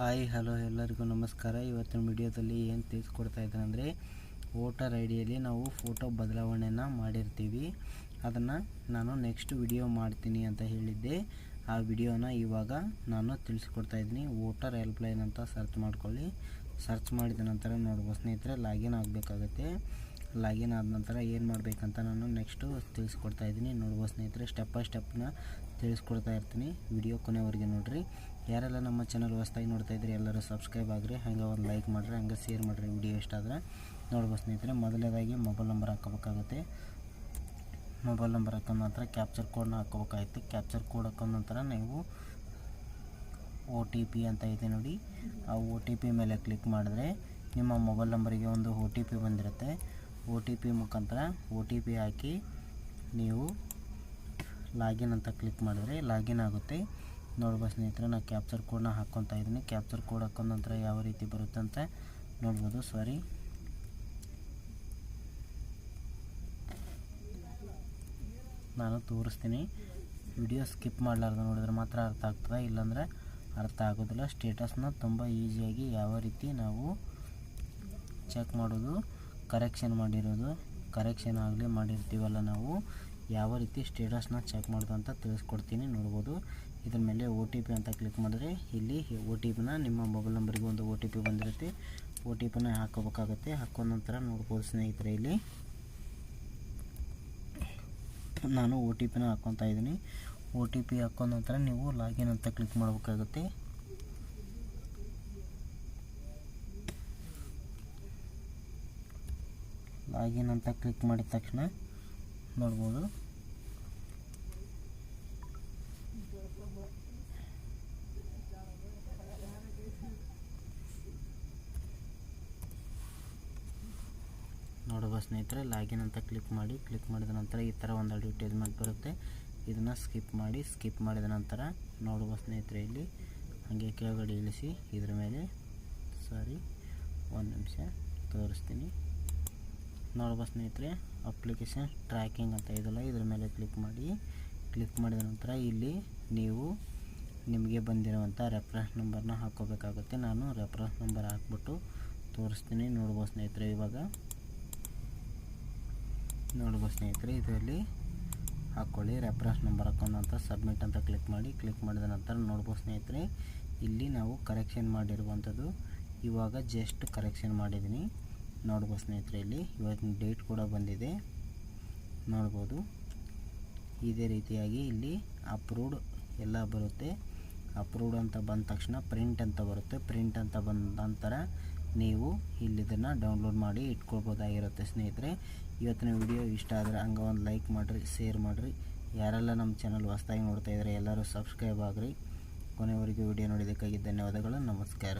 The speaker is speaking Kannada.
ಹಾಯ್, ಹಲೋ, ಎಲ್ಲರಿಗೂ ನಮಸ್ಕಾರ. ಇವತ್ತಿನ ವಿಡಿಯೋದಲ್ಲಿ ಏನು ತಿಳಿಸ್ಕೊಡ್ತಾ ಇದ್ದೇನೆ ಅಂದರೆ, ವೋಟರ್ ಐ ಡಿಯಲ್ಲಿ ನಾವು ಫೋಟೋ ಬದಲಾವಣೆಯನ್ನು ಮಾಡಿರ್ತೀವಿ. ಅದನ್ನು ನಾನು ನೆಕ್ಸ್ಟ್ ವಿಡಿಯೋ ಮಾಡ್ತೀನಿ ಅಂತ ಹೇಳಿದ್ದೆ. ಆ ವಿಡಿಯೋನ ಇವಾಗ ನಾನು ತಿಳಿಸ್ಕೊಡ್ತಾ ಇದ್ದೀನಿ. ವೋಟರ್ ಹೆಲ್ಪ್ಲೈನ್ ಅಂತ ಸರ್ಚ್ ಮಾಡ್ಕೊಳ್ಳಿ. ಸರ್ಚ್ ಮಾಡಿದ ನಂತರ ನೋಡ್ಬೋದು. ಸ್ನೇಹಿತರೆ, ಲಾಗಿನ್ ಆಗಬೇಕಾಗತ್ತೆ. ಲಾಗಿನ್ ಆದ ನಂತರ ಏನು ಮಾಡಬೇಕಂತ ನಾನು ನೆಕ್ಸ್ಟು ತಿಳಿಸ್ಕೊಡ್ತಾ ಇದ್ದೀನಿ. ನೋಡ್ಬೋದು ಸ್ನೇಹಿತರೆ, ಸ್ಟೆಪ್ ಬೈ ಸ್ಟೆಪ್ನ ತಿಳಿಸ್ಕೊಡ್ತಾ ಇರ್ತೀನಿ. ವಿಡಿಯೋ ಕೊನೆವರೆಗೆ ನೋಡಿರಿ. ಯಾರೆಲ್ಲ ನಮ್ಮ ಚಾನಲ್ ಹೊಸ್ದಾಗಿ ನೋಡ್ತಾ ಇದ್ರಿ ಎಲ್ಲರೂ ಸಬ್ಸ್ಕ್ರೈಬ್ ಆಗಿರಿ, ಹಂಗೆ ಒಂದು ಲೈಕ್ ಮಾಡಿರಿ, ಹಂಗೆ ಶೇರ್ ಮಾಡಿರಿ ವಿಡಿಯೋ ಇಷ್ಟ ಆದರೆ. ನೋಡ್ಬೋದು ಸ್ನೇಹಿತರೆ, ಮೊದಲನೇದಾಗಿ ಮೊಬೈಲ್ ನಂಬರ್ ಹಾಕೋಬೇಕಾಗುತ್ತೆ ಮೊಬೈಲ್ ನಂಬರ್ ಹಾಕೊಂಡ ನಂತರ ಕ್ಯಾಪ್ಚರ್ ಕೋಡ್ನ ಹಾಕೋಬೇಕಾಗುತ್ತೆ ಕ್ಯಾಪ್ಚರ್ ಕೋಡ್ ಹಾಕೊಂಡ ನಂತರ ನೀವು ಒ ಟಿ ಪಿ ಅಂತ ಇದೆ ನೋಡಿ, ಆ ಒ ಟಿ ಪಿ ಮೇಲೆ ಕ್ಲಿಕ್ ಮಾಡಿದ್ರೆ ನಿಮ್ಮ ಮೊಬೈಲ್ ನಂಬರಿಗೆ ಒಂದು ಒ ಟಿ ಪಿ ಬಂದಿರುತ್ತೆ. ಒ ಟಿ ಪಿ ಮುಖಾಂತರ ಒ ಟಿ ಪಿ ಹಾಕಿ ನೀವು ಲಾಗಿನ್ ಅಂತ ಕ್ಲಿಕ್ ಮಾಡಿದ್ರೆ ಲಾಗಿನ್ ಆಗುತ್ತೆ. ನೋಡ್ಬೋದು ಸ್ನೇಹಿತರೆ ನಾನು ಕ್ಯಾಪ್ಚರ್ ಕೋಡ್ನ ಹಾಕ್ಕೊತಾ ಇದ್ದೀನಿ. ಕ್ಯಾಪ್ಚರ್ ಕೋಡ್ ಹಾಕೊಂಡ ನಂತರ ಯಾವ ರೀತಿ ಬರುತ್ತಂತೆ ನೋಡ್ಬೋದು. ಸಾರಿ ನಾನು ತೋರಿಸ್ತೀನಿ. ವಿಡಿಯೋ ಸ್ಕಿಪ್ ಮಾಡಲಾರ್ದು ನೋಡಿದ್ರೆ ಮಾತ್ರ ಅರ್ಥ ಆಗ್ತದೆ. ಇಲ್ಲಾಂದರೆ ಅರ್ಥ ಆಗೋದಿಲ್ಲ. ಸ್ಟೇಟಸ್ನ ತುಂಬ ಈಸಿಯಾಗಿ ಯಾವ ರೀತಿ ನಾವು ಚೆಕ್ ಮಾಡೋದು ಕರೆಕ್ಷನ್ ಮಾಡಿರೋದು ಕರೆಕ್ಷನ್ ಆಗಲಿ ಮಾಡಿರ್ತೀವಲ್ಲ ನಾವು. ಯಾವ ರೀತಿ ಸ್ಟೇಟಸ್ನ ಚೆಕ್ ಮಾಡೋದು ಅಂತ ತಿಳಿಸ್ಕೊಡ್ತೀನಿ, ನೋಡ್ಬೋದು. ಇದ್ರ ಮೇಲೆ ಒ ಟಿ ಪಿ ಅಂತ ಕ್ಲಿಕ್ ಮಾಡಿದ್ರೆ ಇಲ್ಲಿ ಒ ಟಿ ಪಿನ ನಿಮ್ಮ ಮೊಬೈಲ್ ನಂಬರಿಗೆ ಒಂದು ಒ ಟಿ ಪಿ ಬಂದಿರುತ್ತೆ. ಒ ಟಿ ಪಿನ ಹಾಕೋಬೇಕಾಗುತ್ತೆ. ಹಾಕೋ ನಂತರ ನೋಡ್ಬೋದು ಸ್ನೇಹಿತರೆ ಇಲ್ಲಿ. ನಾನು ಒ ಟಿ ಪಿನ ಹಾಕ್ಕೊತಾ ಇದ್ದೀನಿ. ಒ ಟಿ ಪಿ ಹಾಕೋ ನಂತರ ನೀವು ಲಾಗಿನ್ ಅಂತ ಕ್ಲಿಕ್ ಮಾಡಬೇಕಾಗುತ್ತೆ. ಲಾಗಿನ್ ಅಂತ ಕ್ಲಿಕ್ ಮಾಡಿದ ತಕ್ಷಣ ನೋಡ್ಬೋದು. ನೋಡುವ ಸ್ನೇಹಿತರೆ, ಲಾಗಿನ್ ಅಂತ ಕ್ಲಿಕ್ ಮಾಡಿ, ಕ್ಲಿಕ್ ಮಾಡಿದ ನಂತರ ಈ ಥರ ಒಂದು ಅಡ್ವರ್ಟೈಸ್ಮೆಂಟ್ ಬರುತ್ತೆ. ಇದನ್ನು ಸ್ಕಿಪ್ ಮಾಡಿ, ಸ್ಕಿಪ್ ಮಾಡಿದ ನಂತರ ನೋಡುವ ಸ್ನೇಹಿತರೆ ಇಲ್ಲಿ. ಹಾಗೆ ಕೆಳಗಡೆ ಇಳಿಸಿ, ಇದ್ರ ಮೇಲೆ ಸಾರಿ ಒಂದು ನಿಮಿಷ ತೋರಿಸ್ತೀನಿ. ನೋಡುವ ಸ್ನೇಹಿತರೆ ಅಪ್ಲಿಕೇಶನ್ ಟ್ರ್ಯಾಕಿಂಗ್ ಅಂತ ಇದೆಯಲ್ಲ, ಇದ್ರ ಮೇಲೆ ಕ್ಲಿಕ್ ಮಾಡಿ. ಕ್ಲಿಕ್ ಮಾಡಿದ ನಂತರ ಇಲ್ಲಿ ನೀವು ನಿಮಗೆ ಬಂದಿರುವಂಥ ರೆಫರೆನ್ಸ್ ನಂಬರ್ನ ಹಾಕೋಬೇಕಾಗುತ್ತೆ ನಾನು ರೆಫರೆನ್ಸ್ ನಂಬರ್ ಹಾಕ್ಬಿಟ್ಟು ತೋರಿಸ್ತೀನಿ ನೋಡ್ಬೋದು ಸ್ನೇಹಿತರೆ ಇವಾಗ. ನೋಡ್ಬೋದು ಸ್ನೇಹಿತರೆ, ಇದರಲ್ಲಿ ಹಾಕ್ಕೊಳ್ಳಿ ರೆಫರೆನ್ಸ್ ನಂಬರ್ ಹಾಕೊಂಡು ಅಂತ ಸಬ್ಮಿಟ್ ಅಂತ ಕ್ಲಿಕ್ ಮಾಡಿ. ಕ್ಲಿಕ್ ಮಾಡಿದ ನಂತರ ನೋಡ್ಬೋದು ಸ್ನೇಹಿತರೆ, ಇಲ್ಲಿ ನಾವು ಕರೆಕ್ಷನ್ ಮಾಡಿರುವಂಥದ್ದು. ಇವಾಗ ಜಸ್ಟ್ ಕರೆಕ್ಷನ್ ಮಾಡಿದ್ದೀನಿ. ನೋಡ್ಬೋದು ಸ್ನೇಹಿತರೆ, ಇಲ್ಲಿ ಇವತ್ತಿನ ಡೇಟ್ ಕೂಡ ಬಂದಿದೆ. ನೋಡ್ಬೋದು. ಇದೇ ರೀತಿಯಾಗಿ ಇಲ್ಲಿ ಅಪ್ರೂವ್ಡ್ ಎಲ್ಲ ಬರುತ್ತೆ. ಅಪ್ರೂವ್ಡ್ ಅಂತ ಬಂದ ತಕ್ಷಣ ಪ್ರಿಂಟ್ ಅಂತ ಬರುತ್ತೆ. ಪ್ರಿಂಟ್ ಅಂತ ಬಂದ ನಂತರ ನೀವು ಇಲ್ಲಿದನ್ನು ಡೌನ್ಲೋಡ್ ಮಾಡಿ ಇಟ್ಕೊಳ್ಬೋದಾಗಿರುತ್ತೆ ಸ್ನೇಹಿತರೆ. ಇವತ್ತಿನ ವಿಡಿಯೋ ಇಷ್ಟ ಆದರೆ ಹಂಗೆ ಒಂದು ಲೈಕ್ ಮಾಡಿರಿ ಶೇರ್ ಮಾಡಿರಿ. ಯಾರೆಲ್ಲ ನಮ್ಮ ಚಾನಲ್ ಹೊಸ್ದಾಗಿ ನೋಡ್ತಾ ಇದ್ದಾರೆ ಎಲ್ಲರೂ ಸಬ್ಸ್ಕ್ರೈಬ್ ಆಗಿರಿ. ಕೊನೆವರೆಗೂ ವಿಡಿಯೋ ನೋಡಿದ್ದಕ್ಕಾಗಿ ಧನ್ಯವಾದಗಳು, ನಮಸ್ಕಾರ.